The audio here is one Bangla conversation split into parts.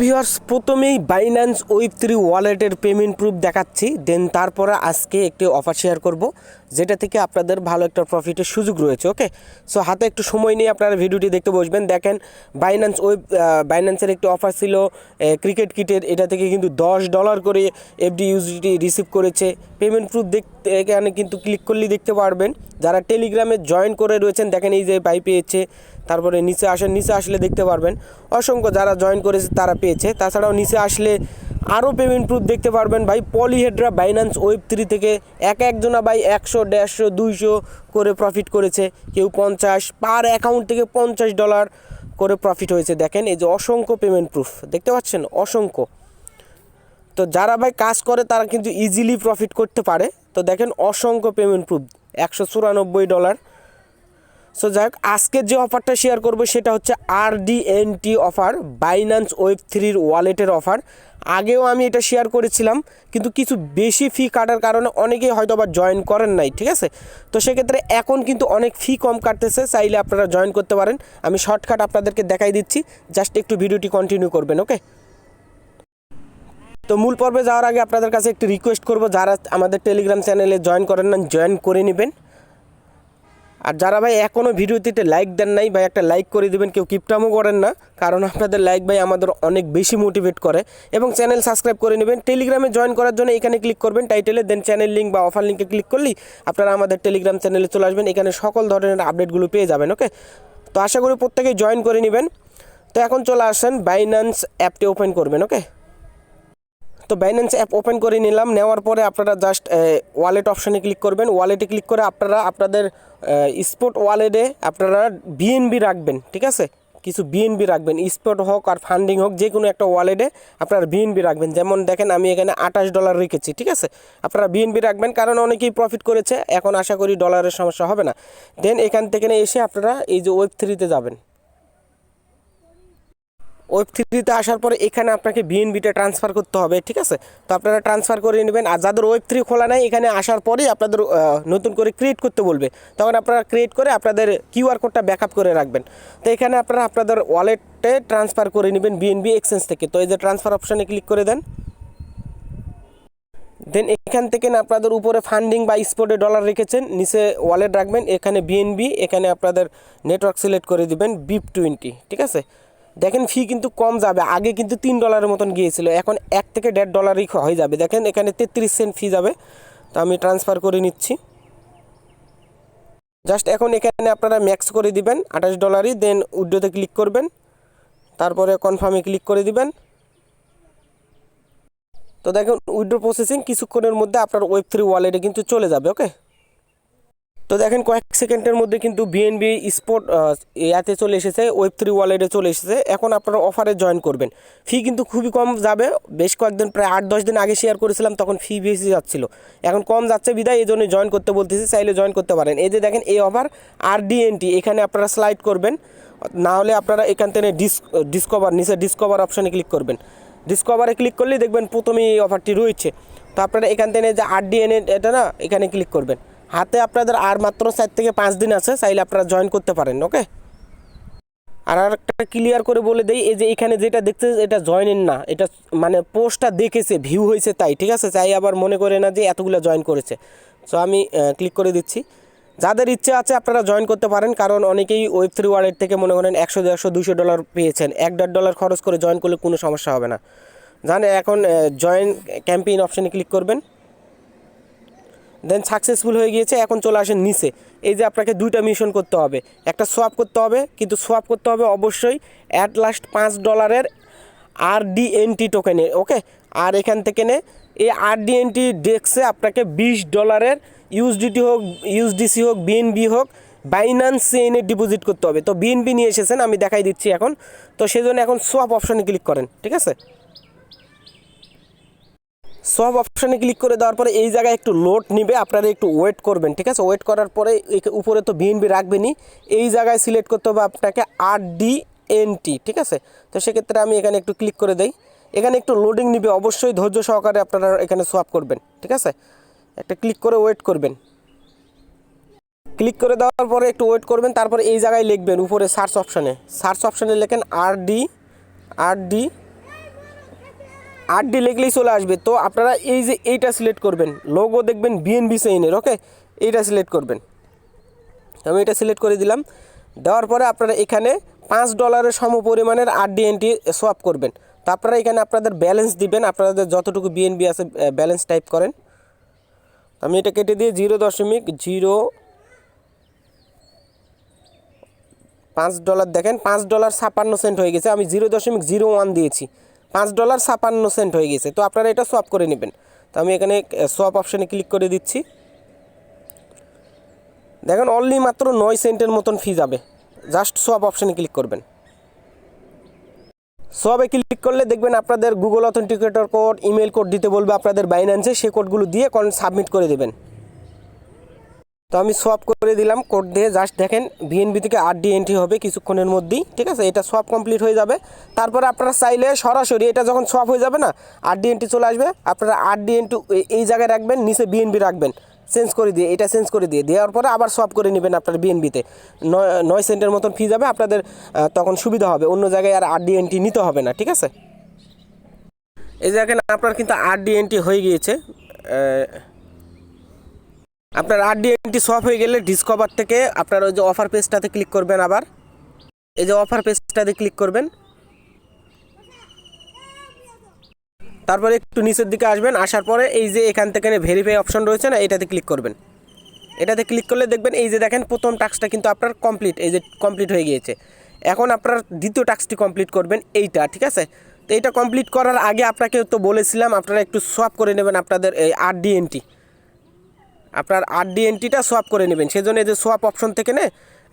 ভিউয়ার্স প্রথমেই বাইন্যান্স ওয়েব থ্রি ওয়ালেটের পেমেন্ট প্রুফ দেখাচ্ছি দেন তারপরে আজকে একটি অফার শেয়ার করব, যেটা থেকে আপনাদের ভালো একটা প্রফিটের সুযোগ রয়েছে ওকে সো হাতে একটু সময় নিয়ে আপনারা ভিডিওটি দেখতে বসবেন। দেখেন বাইন্যান্স ওয়েব বাইন্যান্সের একটি অফার ছিল ক্রিকেট কিটের এটা থেকে কিন্তু দশ ডলার করে এফডি ইউজিটি রিসিভ করেছে। পেমেন্ট প্রুফ দেখতে, এখানে কিন্তু ক্লিক করলেই দেখতে পারবেন। যারা টেলিগ্রামে জয়েন করে রয়েছেন, দেখেন এই যে পাই পেয়েছে। তারপরে নিচে আসেন নিচে আসলে দেখতে পারবেন। অসংখ্য যারা জয়েন করেছে তারা পেয়েছে। তাছাড়াও নিচে আসলে আরও পেমেন্ট প্রুফ দেখতে পারবেন ভাই। পলিহেড্রা বাইন্যান্স ওয়েব থ্রি থেকে এক একজনা ভাই একশো, দেড়শো, দুইশো করে প্রফিট করেছে। কেউ পঞ্চাশ পার অ্যাকাউন্ট থেকে পঞ্চাশ ডলার করে প্রফিট হয়েছে। দেখেন এই যে অসংখ্য পেমেন্ট প্রুফ দেখতে পাচ্ছেন? অসংখ্য। তো যারা ভাই কাজ করে, তারা কিন্তু ইজিলি প্রফিট করতে পারে। তো দেখেন অসংখ্য পেমেন্ট প্রুফ একশো চুরানব্বই ডলার সো যাই হোক আজকের যে অফারটা শেয়ার করব সেটা হচ্ছে আর টি অফার বাইন্যান্স ওয়েব থ্রির ওয়ালেটের অফার আগেও আমি এটা শেয়ার করেছিলাম, কিন্তু কিছু বেশি ফি কাটার কারণে অনেকেই হয়তো আবার জয়েন করেন নাই, ঠিক আছে? তো সেক্ষেত্রে এখন কিন্তু অনেক ফি কম কাটতেছে, চাইলে আপনারা জয়েন করতে পারেন। আমি শর্টকাট আপনাদেরকে দেখাই দিচ্ছি জাস্ট একটু ভিডিওটি কন্টিনিউ করবেন ওকে তো মূল পর্বে যাওয়ার আগে আপনাদের কাছে একটি রিকোয়েস্ট করব, যারা আমাদের টেলিগ্রাম চ্যানেলে জয়েন করেন না জয়েন করে নেবেন। আর যারা ভাই এখনও ভিডিওতে লাইক দেন নাই, ভাই একটা লাইক করে দিবেন, কেউ কিপটামও করেন না, কারণ আপনাদের লাইক ভাই আমাদের অনেক বেশি মোটিভেট করে। এবং চ্যানেল সাবস্ক্রাইব করে নেবেন টেলিগ্রামে জয়েন করার জন্য এখানে ক্লিক করবেন টাইটেলে দেন চ্যানেল লিঙ্ক বা অফার লিঙ্কে ক্লিক করলেই আপনারা আমাদের টেলিগ্রাম চ্যানেলে চলে আসবেন, এখানে সকল ধরনের আপডেটগুলো পেয়ে যাবেন ওকে তো আশা করি প্রত্যেকেই জয়েন করে নেবেন। তো এখন চলে আসেন বাইন্যান্স অ্যাপটি ওপেন করবেন ওকে তো বাইন্যান্স অ্যাপ ওপেন করে নিলাম। নেওয়ার পরে আপনারা জাস্ট ওয়ালেট অপশানে ক্লিক করবেন। ওয়ালেটে ক্লিক করে আপনারা আপনাদের স্পোর্ট ওয়ালেটে আপনারা বিএনবি রাখবেন, ঠিক আছে? কিছু বিএনবি রাখবেন। স্পট হোক আর ফান্ডিং হোক যে কোনো একটা ওয়ালেটে আপনারা বিএনবি রাখবেন। যেমন দেখেন, আমি এখানে আঠাশ ডলার রেখেছি, ঠিক আছে? আপনারা বিএনবি রাখবেন, কারণ অনেকেই প্রফিট করেছে। এখন আশা করি ডলারের সমস্যা হবে না। দেন এখান থেকে এসে আপনারা এই যে ওয়েব থ্রিতে যাবেন। ওয়েব থ্রিতে আসার পরে এখানে আপনাকে বিএনবিটা ট্রান্সফার করতে হবে, ঠিক আছে? তো আপনারা ট্রান্সফার করে নেবেন আর যাদের ওয়েব থ্রি খোলা নাই, এখানে আসার পরেই আপনাদের নতুন করে ক্রিয়েট করতে বলবে। তখন আপনারা ক্রিয়েট করে আপনাদের কিউআর কোডটা ব্যাকআপ করে রাখবেন। তো এখানে আপনারা আপনাদের ওয়ালেটে ট্রান্সফার করে নেবেন বিএনবি এক্সচেঞ্জ থেকে। তো এই যে ট্রান্সফার অপশানে ক্লিক করে দেন। দেন এখান থেকে না আপনাদের উপরে ফান্ডিং বা স্পোর্টে ডলার রেখেছেন, নিচে ওয়ালেট রাখবেন, এখানে বিএনবি এখানে আপনাদের নেটওয়ার্ক সিলেক্ট করে দিবেন বিপ টোয়েন্টি ঠিক আছে? দেখেন ফি কিন্তু কম যাবে। আগে কিন্তু তিন ডলারের মতন গিয়েছিল। এখন এক থেকে দেড় ডলারই হয়ে যাবে। দেখেন এখানে তেত্রিশ সেন্ট ফি যাবে। তো আমি ট্রান্সফার করে নিচ্ছি। জাস্ট এখন এখানে আপনারা ম্যাক্স করে দিবেন, আঠাশ ডলারই দেন উড্ডোতে ক্লিক করবেন। তারপরে কনফার্মে ক্লিক করে দিবেন। তো দেখুন, উইড্রো প্রসেসিং কিছুক্ষণের মধ্যে আপনার ওয়েব থ্রি ওয়ালেটে কিন্তু চলে যাবে ওকে তো দেখেন কয়েক সেকেন্ডের মধ্যে কিন্তু বিএনবি স্পোর্ট ইয়াতে চলে এসেছে ওয়েব থ্রি ওয়ালেটে চলে এসেছে। এখন আপনারা অফারে জয়েন করবেন। ফি কিন্তু খুবই কম যাবে। বেশ কয়েকদিন, প্রায় আট, দশ দিন আগে শেয়ার করেছিলাম, তখন ফি বেশি যাচ্ছিল। এখন কম যাচ্ছে বিদায় এই জন্য জয়েন করতে বলতেছি, চাইলে জয়েন করতে পারেন। এই যে দেখেন এই অফার আর ডিএনটি এখানে আপনারা স্লাইড করবেন। না হলে আপনারা এখান থেকে ডিস ডিসকভার নিচে ডিসকভার অপশানে ক্লিক করবেন। ডিসকভারে ক্লিক করলেই দেখবেন প্রথমেই এই অফারটি রয়েছে। তো আপনারা এখান থেকে যে আর ডিএনএ এটা না, এখানে ক্লিক করবেন। হাতে আপনাদের আর মাত্র চার থেকে পাঁচ দিন আছে, চাইলে আপনারা জয়েন করতে পারেন ওকে আর একটা ক্লিয়ার করে বলে দেই, এই যে এখানে যেটা দেখতে, এটা জয়েন না, এটা মানে পোস্টটা দেখেছে ভিউ হয়েছে তাই, ঠিক আছে? চাই আবার মনে করে না যে এতগুলো জয়েন করেছে। সো আমি ক্লিক করে দিচ্ছি। যাদের ইচ্ছে আছে, আপনারা জয়েন করতে পারেন, কারণ অনেকেই ওয়েব থ্রি ওয়ালেট থেকে মনে করেন একশো, দেড়শো দুশো ডলার পেয়েছেন। এক, দেড় ডলার খরচ করে জয়েন করলে কোনো সমস্যা হবে না। জানে এখন জয়েন ক্যাম্পেইন অপশানে ক্লিক করবেন। দেন সাকসেসফুল হয়ে গিয়েছে, এখন চলে আসেন নিচে। এই যে আপনাকে দুইটা মিশন করতে হবে। একটা সোয়াপ করতে হবে, কিন্তু সোয়াপ করতে হবে অবশ্যই অ্যাট লাস্ট পাঁচ ডলারের আর ডিএনটি টোকেনে ওকে আর এখান থেকে নে, এই আর ডিএনটি ডেক্সে আপনাকে বিশ ডলারের ইউএসডিটি হোক ইউএসডিসি হোক বিএনবি হোক বাইন্যান্স চেইনে ডিপোজিট করতে হবে। তো বিএনবি নিয়ে এসেছেন, আমি দেখাই দিচ্ছি এখন। তো সেজন্য এখন সোয়াপ অপশানে ক্লিক করেন, ঠিক আছে? সব অপশানে ক্লিক করে দেওয়ার পরে এই জায়গায় একটু লোড নিবে, আপনারা একটু ওয়েট করবেন, ঠিক আছে? ওয়েট করার পরে উপরে তো বিএনবি রাখবেনই। এই জায়গায় সিলেক্ট করতে হবে আপনাকে আর ডি এন টি ঠিক আছে? তো সেক্ষেত্রে আমি এখানে একটু ক্লিক করে দেই। এখানে একটু লোডিং নিবে, অবশ্যই ধৈর্য সহকারে আপনারা এখানে সোয়াপ করবেন, ঠিক আছে? একটা ক্লিক করে ওয়েট করবেন। ক্লিক করে দেওয়ার পরে একটু ওয়েট করবেন, তারপরে এই জায়গায় লিখবেন উপরে সার্চ অপশানে। সার্চ অপশানে লেখেন R D R D RD লিখলেই চলে আসবে। তো আপনারা এই যে এইটা সিলেক্ট করবেন লোগো দেখবেন বিএনবি সেইনের ওকে এইটা সিলেক্ট করবেন। আমি এটা সিলেক্ট করে দিলাম। দেওয়ার পরে আপনারা এখানে পাঁচ ডলারের সম পরিমাণের আরডিএনটি সোয়াপ করবেন। তো আপনারা এখানে আপনাদের ব্যালেন্স দিবেন, আপনাদের যতটুকু বিএনবি আছে ব্যালেন্স টাইপ করেন। আমি এটা কেটে দিয়ে জিরো দশমিক জিরো পাঁচ ডলার দেখেন, পাঁচ ডলার ছাপান্ন সেন্ট হয়ে গেছে, আমি জিরো দশমিক জিরো ওয়ান দিয়েছি। পাঁচ ডলার ছাপান্ন সেন্ট হয়ে গেছে। তো আপনারা এটা সোয়াপ করে নেবেন। তো আমি এখানে সোয়াপ অপশানে ক্লিক করে দিচ্ছি। দেখেন অনলি মাত্র নয় সেন্টের মতন ফি যাবে। জাস্ট সোয়াপ অপশানে ক্লিক করবেন। সোয়াবে ক্লিক করলে দেখবেন আপনাদের Google authenticator code email code দিতে বলবে আপনাদের বাইন্যান্সে সেই কোডগুলো দিয়ে কোন সাবমিট করে দেবেন। তো আমি সোয়াপ করে দিলাম কোড দিয়ে জাস্ট দেখেন বিএনবি থেকে আরডি এন্ট্রি হবে কিছুক্ষণের মধ্যেই, ঠিক আছে? এটা সোয়াপ কমপ্লিট হয়ে যাবে। তারপরে আপনারা চাইলে সরাসরি এটা যখন সোয়াপ হয়ে যাবে না আরডি এন্ট্রি চলে আসবে। আপনারা আরডি এন্ট্রি এই জায়গায় রাখবেন, নিচে বিএনবি রাখবেন। চেঞ্জ করে দিয়ে, এটা চেঞ্জ করে দিয়ে, দেওয়ার পরে আবার সোয়াপ করে নেবেন আপনার বিএনবিতে নয় নয় সেন্টের মতন ফি যাবে, আপনাদের তখন সুবিধা হবে। অন্য জায়গায় আর আরডি এন্ট্রি নিতে হবে না, ঠিক আছে? এই জায়গায় আপনার কিন্তু আরডি এন্ট্রি হয়ে গিয়েছে। আপনার আর আরডিএনটি সফ হয়ে গেলে ডিসকভার থেকে আপনার ওই যে অফার পেজটাতে ক্লিক করবেন আবার। এই যে অফার পেজটাতে ক্লিক করবেন। তারপরে একটু নিচের দিকে আসবেন, আসার পরে এই যে এখান থেকে ভেরিফাই অপশন রয়েছে না, এটাতে ক্লিক করবেন। এটাতে ক্লিক করলে দেখবেন এই যে দেখেন প্রথম টাস্কটা কিন্তু আপনার কমপ্লিট এই যে কমপ্লিট হয়ে গিয়েছে। এখন আপনার দ্বিতীয় টাস্কটি কমপ্লিট করবেন এইটা, ঠিক আছে? তো এইটা কমপ্লিট করার আগে আপনাকে তো বলেছিলাম, আপনারা একটু সোয়াপ করে নেবেন আপনাদের এই আর আরডিএনটি আপনার আরডিএনটিটা সোয়াপ করে নেবেন। সেজন্য এই যে সোয়াপ অপশন থেকে নে,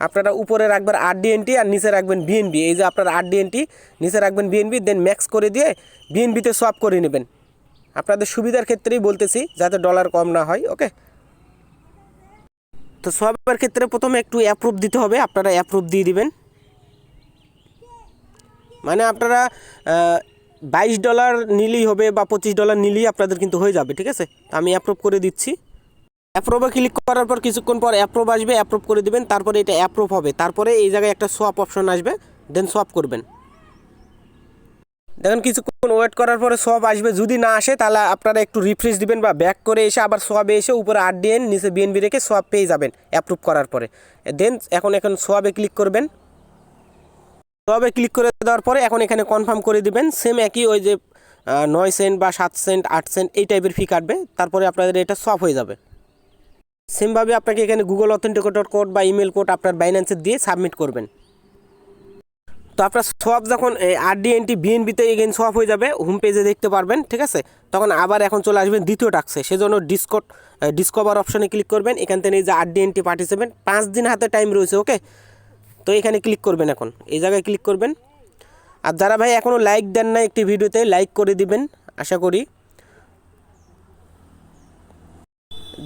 আপনারা উপরে রাখবেন আরডিএনটি আর নিচে রাখবেন বিএনবি এই যে আপনার আরডিএনটি নিচে রাখবেন বিএনবি দেন ম্যাক্স করে দিয়ে বিএনবিতে সোয়াপ করে নেবেন। আপনাদের সুবিধার ক্ষেত্রেই বলতেছি, যাতে ডলার কম না হয় ওকে তো সোয়াপের ক্ষেত্রে প্রথমে একটু অ্যাপ্রুভ দিতে হবে, আপনারা অ্যাপ্রুভ দিয়ে দিবেন। মানে আপনারা বাইশ ডলার নিলেই হবে বা পঁচিশ ডলার নিলেই আপনাদের কিন্তু হয়ে যাবে, ঠিক আছে? আমি অ্যাপ্রুভ করে দিচ্ছি। অ্যাপ্রোভে ক্লিক করার পর কিছুক্ষণ পর অ্যাপ্রুভ আসবে অ্যাপ্রুভ করে দিবেন, তারপরে এটা অ্যাপ্রুভ হবে। তারপরে এই জায়গায় একটা সোয়াপ অপশন আসবে দেন সোয়াপ করবেন। দেখেন কিছুক্ষণ ওয়েট করার পরে সোয়াপ আসবে, যদি না আসে, তাহলে আপনারা একটু রিফ্রেশ দিবেন বা ব্যাক করে এসে আবার সোয়াবে এসে উপরে আর ডিএন নিচে বিএনবি রেখে সোয়াপ পেয়ে যাবেন অ্যাপ্রুভ করার পরে। দেন এখন এখন সোয়াবে ক্লিক করবেন। সোয়াবে ক্লিক করে দেওয়ার পরে এখন এখানে কনফার্ম করে দিবেন সেম একই ওই যে নয় সেন্ট বা সাত সেন্ট আট সেন্ট এই টাইপের ফি কাটবে, তারপরে আপনাদের এটা সোয়াপ হয়ে যাবে। সেমভাবে আপনাকে এখানে গুগল অথেন্টিকেটর কোড বা ইমেল কোড আপনার বাইন্যান্সে দিয়ে সাবমিট করবেন। তো আপনার সোয়াপ যখন আরডিএনটি বিএনবিতে এগেন সোয়াপ হয়ে যাবে হোম পেজে দেখতে পারবেন, ঠিক আছে? তখন আবার এখন চলে আসবেন দ্বিতীয় টাক্সে সেজন্য ডিসকট ডিসকভার অপশনে ক্লিক করবেন। এখান থেকে যে আরডিএনটি পার্টিসিপেন্ট পাঁচ দিন হাতে টাইম রয়েছে ওকে তো এখানে ক্লিক করবেন এখন। এই জায়গায় ক্লিক করবেন। আর যারা ভাই এখনও লাইক দেন না একটি ভিডিওতে লাইক করে দিবেন, আশা করি।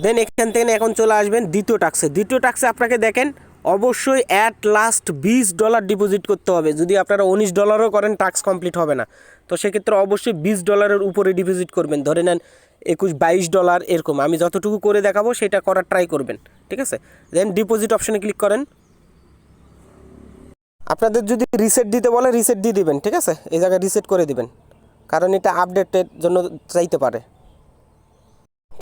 দেন এখান থেকে এখন চলে আসবেন দ্বিতীয় টাক্সে দ্বিতীয় টাক্সে আপনাকে দেখেন, অবশ্যই অ্যাট লাস্ট বিশ ডলার ডিপোজিট করতে হবে। যদি আপনারা উনিশ ডলারও করেন টাক্স কমপ্লিট হবে না। তো সেক্ষেত্রে অবশ্যই বিশ ডলারের উপরে ডিপোজিট করবেন। ধরে নেন, একুশ বাইশ ডলার এরকম। আমি যতটুকু করে দেখাবো, সেটা করার ট্রাই করবেন। ঠিক আছে? দেন ডিপোজিট অপশানে ক্লিক করেন। আপনাদের যদি রিসেট দিতে বলে রিসেট দিয়ে দিবেন। ঠিক আছে? এই জায়গায় রিসেট করে দিবেন। কারণ এটা আপডেটের জন্য চাইতে পারে।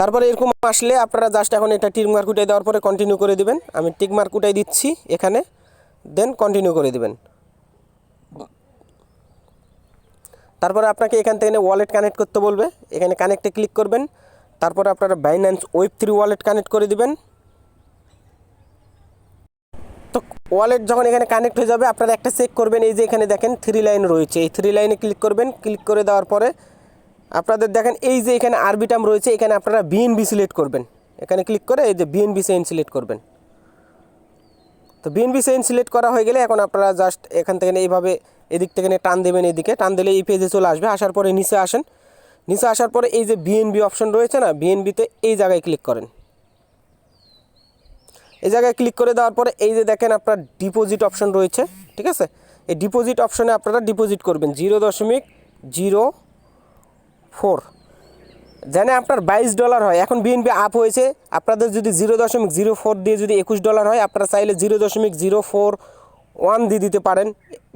তারপরে এরকম আসলে আপনারা জাস্ট এখন এটা টিক মার্ক উঠাই দেওয়ার পরে কন্টিনিউ করে দিবেন। আমি টিক মার্ক উঠাই দিচ্ছি এখানে দেন কন্টিনিউ করে দিবেন। তারপরে আপনাকে এখান থেকে ওয়ালেট কানেক্ট করতে বলবে। এখানে কানেক্টে ক্লিক করবেন। তারপরে আপনারা Binance web three wallet connect করে দিবেন। তো ওয়ালেট যখন এখানে কানেক্ট হয়ে যাবে, আপনারা একটা চেক করবেন। এই যে এখানে দেখেন থ্রি লাইন রয়েছে। এই থ্রি লাইনে ক্লিক করবেন। ক্লিক করে দেওয়ার পরে আপনাদের দেখেন, এই যে এখানে আরবিটাম রয়েছে, এখানে আপনারা বিএনবি সিলেক্ট করবেন। এখানে ক্লিক করে এই যে বিএনবি সেন সিলেক্ট করবেন। তো বিএনবি সেন সিলেক্ট করা হয়ে গেলে এখন আপনারা জাস্ট এখান থেকে এইভাবে এদিক থেকে টান দেবেন এদিকে। টান দিলে এই পেজে চলে আসবে। আসার পরে নিচে আসেন। নিচে আসার পরে এই যে বিএনবি অপশন রয়েছে না বিএনবিতে এই জায়গায় ক্লিক করেন। এই জায়গায় ক্লিক করে দেওয়ার পরে এই যে দেখেন আপনার ডিপোজিট অপশন রয়েছে, ঠিক আছে? এই ডিপোজিট অপশনে আপনারা ডিপোজিট করবেন। জিরো দশমিক জিরো ফোর। জানে আপনার বাইশ ডলার হয়। এখন বিএনপি আপ হয়েছে। আপনাদের যদি জিরো দশমিক জিরো ফোর দিয়ে যদি একুশ ডলার হয়, আপনারা চাইলে জিরো দশমিক জিরো ফোর ওয়ান দিয়ে দিতে পারেন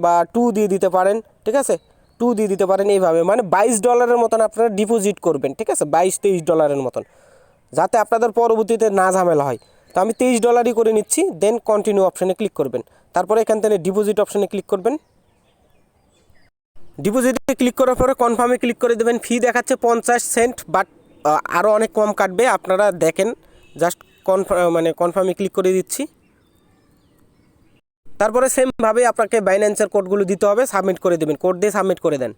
বা টু দিয়ে দিতে পারেন, ঠিক আছে? টু দিয়ে দিতে পারেন এইভাবে। মানে বাইশ ডলারের মতন আপনারা ডিপোজিট করবেন, ঠিক আছে? বাইশ, তেইশ ডলারের মতন। যাতে আপনাদের পরবর্তীতে না ঝামেলা হয়। তো আমি তেইশ ডলারই করে নিচ্ছি দেন কন্টিনিউ অপশানে ক্লিক করবেন। তারপরে এখান থেকে ডিপোজিট অপশানে ক্লিক করবেন। ডিপোজিটে ক্লিক করার পরে কনফার্মে ক্লিক করে দেবেন। ফি দেখাচ্ছে পঞ্চাশ সেন্ট বাট আরও অনেক কম কাটবে। আপনারা দেখেন জাস্ট কনফার্ম মানে কনফার্মে ক্লিক করে দিচ্ছি। তারপরে সেমভাবে আপনাকে বাইন্যান্সের কোডগুলো দিতে হবে সাবমিট করে দেবেন। কোড দিয়ে সাবমিট করে দেন।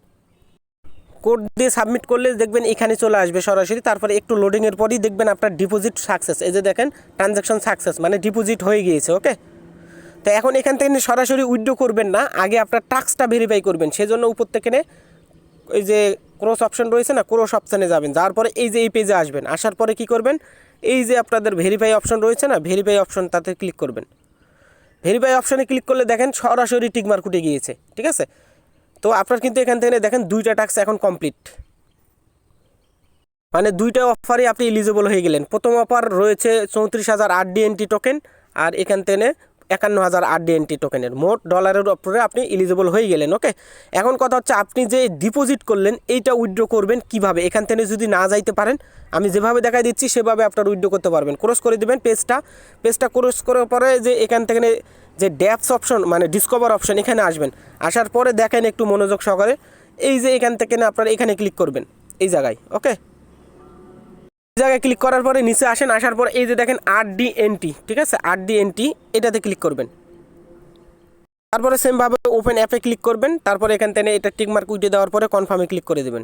কোড দিয়ে সাবমিট করলে দেখবেন এখানে চলে আসবে সরাসরি। তারপরে একটু লোডিংয়ের পরই দেখবেন আপনার ডিপোজিট সাকসেস এই যে দেখেন ট্রানজ্যাকশন সাকসেস মানে ডিপোজিট হয়ে গিয়েছে ওকে তো এখন এখান থেকে সরাসরি উইড্রো করবেন না, আগে আপনার টাস্কটা ভেরিফাই করবেন। সেজন্য উপর থেকে এই যে ক্রস অপশন রয়েছে না ক্রস অপশানে যাবেন। যাওয়ার পরে এই যে এই পেজে আসবেন। আসার পরে কি করবেন? এই যে আপনাদের ভেরিফাই অপশন রয়েছে না ভেরিফাই অপশন তাতে ক্লিক করবেন। ভেরিফাই অপশানে ক্লিক করলে দেখেন সরাসরি টিকমার্ক উঠে গিয়েছে, ঠিক আছে? তো আপনার কিন্তু এখান থেকে দেখেন দুইটা টাক্স এখন কমপ্লিট মানে দুইটা অফারে আপনি এলিজিবল হয়ে গেলেন। প্রথম অফার রয়েছে চৌত্রিশ হাজার আট ডিএনটি টোকেন আর এখান থেকে একান্ন হাজার আট ডিএনটি টোকেনের মোট ডলারের ওপরে আপনি এলিজিবল হয়ে গেলেন ওকে এখন কথা হচ্ছে, আপনি যে ডিপোজিট করলেন, এইটা উইথড্র করবেন কীভাবে? এখান থেকে যদি না যাইতে পারেন, আমি যেভাবে দেখাই দিচ্ছি, সেভাবে আপনার উইথড্র করতে পারবেন। ক্রস করে দেবেন পেজটা পেজটা ক্রস করার পরে যে এখান থেকে যে ড্যাপস অপশন মানে ডিসকভার অপশন এখানে আসবেন। আসার পরে দেখেন একটু মনোযোগ সহকারে। এই যে এখান থেকে না আপনারা এখানে ক্লিক করবেন, এই জায়গায় ওকে জায়গায় ক্লিক করার পরে নিচে আসেন, আসার পর এই যে দেখেন আর ডি এনটি ঠিক আছে? আর ডি এনটি এটাতে ক্লিক করবেন। তারপরে সেমভাবে ওপেন অ্যাপে ক্লিক করবেন, তারপরে এখান থেকে এটা টিকমার্ক উঠে দেওয়ার পরে কনফার্মে ক্লিক করে দেবেন।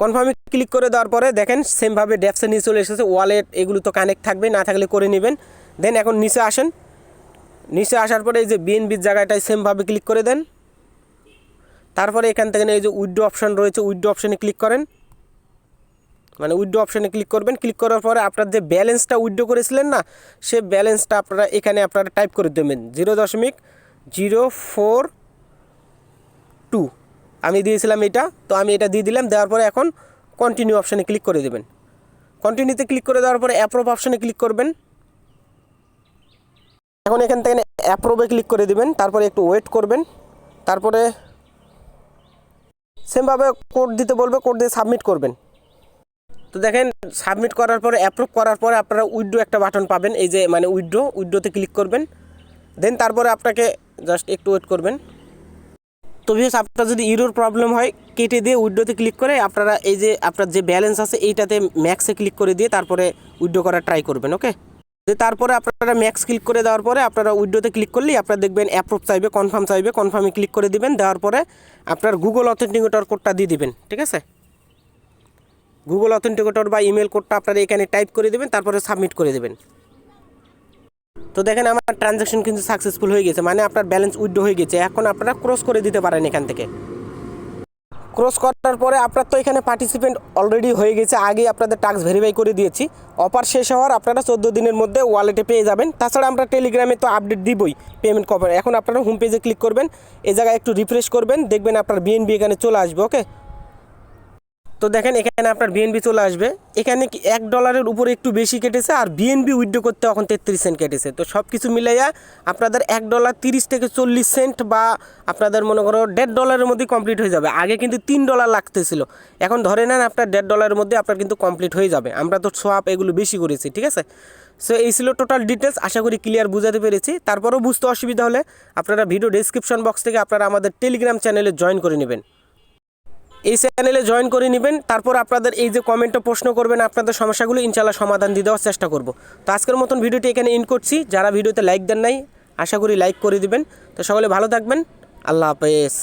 কনফার্মে ক্লিক করে দেওয়ার পরে দেখেন সেমভাবে ড্যাপসে নিয়ে চলে এসেছে ওয়ালেট এগুলো তো কানেক্ট থাকবে, না থাকলে করে নেবেন। দেন এখন নিচে আসেন, নিচে আসার পরে এই যে বিএনবির জায়গাটায় সেমভাবে ক্লিক করে দেন। তারপরে এখান থেকে এই যে উইড্রো অপশান রয়েছে উইড্রো অপশানে ক্লিক করেন। মানে উইড্রো অপশানে ক্লিক করবেন। ক্লিক করার পরে আপনার যে ব্যালেন্সটা উইড্রো করেছিলেন না, সে ব্যালেন্সটা আপনারা এখানে আপনারা টাইপ করে দেবেন। জিরো দশমিক জিরো ফোর টু আমি দিয়েছিলাম এটা, তো আমি এটা দিয়ে দিলাম, দেওয়ার পরে এখন কন্টিনিউ অপশানে ক্লিক করে দেবেন। কন্টিনিউতে ক্লিক করে দেওয়ার পরে অ্যাপ্রোভ অপশানে ক্লিক করবেন। এখন এখান থেকে অ্যাপ্রোভে ক্লিক করে দেবেন, তারপরে একটু ওয়েট করবেন। তারপরে সেমভাবে কোড দিতে বলবে কোড দিয়ে সাবমিট করবেন। তো দেখেন সাবমিট করার পরে অ্যাপ্রুভ করার পরে আপনারা উইড্রো একটা বাটন পাবেন। এই যে মানে উইড্রো, উইড্রোতে ক্লিক করবেন। দেন তারপরে আপনাকে জাস্ট একটু ওয়েট করবেন। তো ভিউস আপনার যদি ইউরোর প্রবলেম হয়, কেটে দিয়ে উইড্রোতে ক্লিক করে আপনারা এই যে, আপনার যে ব্যালেন্স আছে, এইটাতে ম্যাক্সে ক্লিক করে দিয়ে তারপরে উইড্রো করার ট্রাই করবেন ওকে যে তারপরে আপনারা ম্যাক্স ক্লিক করে দেওয়ার পরে আপনারা উইড্রোতে ক্লিক করলেই আপনারা দেখবেন অ্যাপ্রুভ চাইবে কনফার্ম চাইবে কনফার্মে ক্লিক করে দিবেন। দেওয়ার পরে আপনার গুগল অথেন্টিকেটর কোডটা দিয়ে দিবেন, ঠিক আছে? গুগল অথেন্টিকেটর বা ইমেল কোডটা আপনারা এখানে টাইপ করে দেবেন, তারপরে সাবমিট করে দেবেন। তো দেখেন আমার ট্রানজ্যাকশন কিন্তু সাকসেসফুল হয়ে গেছে মানে আপনার ব্যালেন্স উইথড্র হয়ে গেছে। এখন আপনারা ক্রস করে দিতে পারেন এখান থেকে। ক্রস করার পরে আপনার তো এখানে পার্টিসিপেন্ট অলরেডি হয়ে গেছে আগে আপনাদের টাস্ক ভেরিফাই করে দিয়েছি। অফার শেষ হওয়ার আপনারা চোদ্দ দিনের মধ্যে ওয়ালেটে পেয়ে যাবেন। তাছাড়া আমরা টেলিগ্রামে তো আপডেট দিবই পেমেন্ট কভার এখন আপনারা হোম পেজে ক্লিক করবেন, এ জায়গায় একটু রিফ্রেশ করবেন, দেখবেন আপনার বিএনবি এখানে চলে আসবে ওকে তো দেখেন এখানে আপনার বিএনবি চলে আসবে। এখানে কি এক ডলারের উপরে একটু বেশি কেটেছে আর বিএনবি উইথড্র করতে এখন তেত্রিশ সেন্ট কেটেছে। তো সব কিছু মিলাইয়া আপনাদের এক ডলার তিরিশ থেকে চল্লিশ সেন্ট বা আপনাদের মনে করো দেড় ডলারের মধ্যে কমপ্লিট হয়ে যাবে। আগে কিন্তু তিন ডলার লাগতেছিল। এখন ধরে নেন আপনার দেড় ডলারের মধ্যে আপনার কিন্তু কমপ্লিট হয়ে যাবে। আমরা তো সোয়াপ এগুলো বেশি করেছি, ঠিক আছে? সো এই ছিল টোটাল ডিটেলস আশা করি ক্লিয়ার বুঝাতে পেরেছি। তারপরেও বুঝতে অসুবিধা হলে আপনারা ভিডিও ডিসক্রিপশন বক্স থেকে আপনারা আমাদের টেলিগ্রাম চ্যানেলে জয়েন করে নেবেন। এই চ্যানেলে জয়েন করে নেবেন, তারপর আপনাদের এই যে কমেন্টে প্রশ্ন করবেন, আপনাদের সমস্যাগুলো ইনশাল্লাহ সমাধান দিয়ে দেওয়ার চেষ্টা করব। তো আজকের মতন ভিডিওটি এখানে ইন করছি। যারা ভিডিওতে লাইক দেন নাই, আশা করি লাইক করে দিবেন। তো সকলে ভালো থাকবেন। আল্লাহ হাফেজ।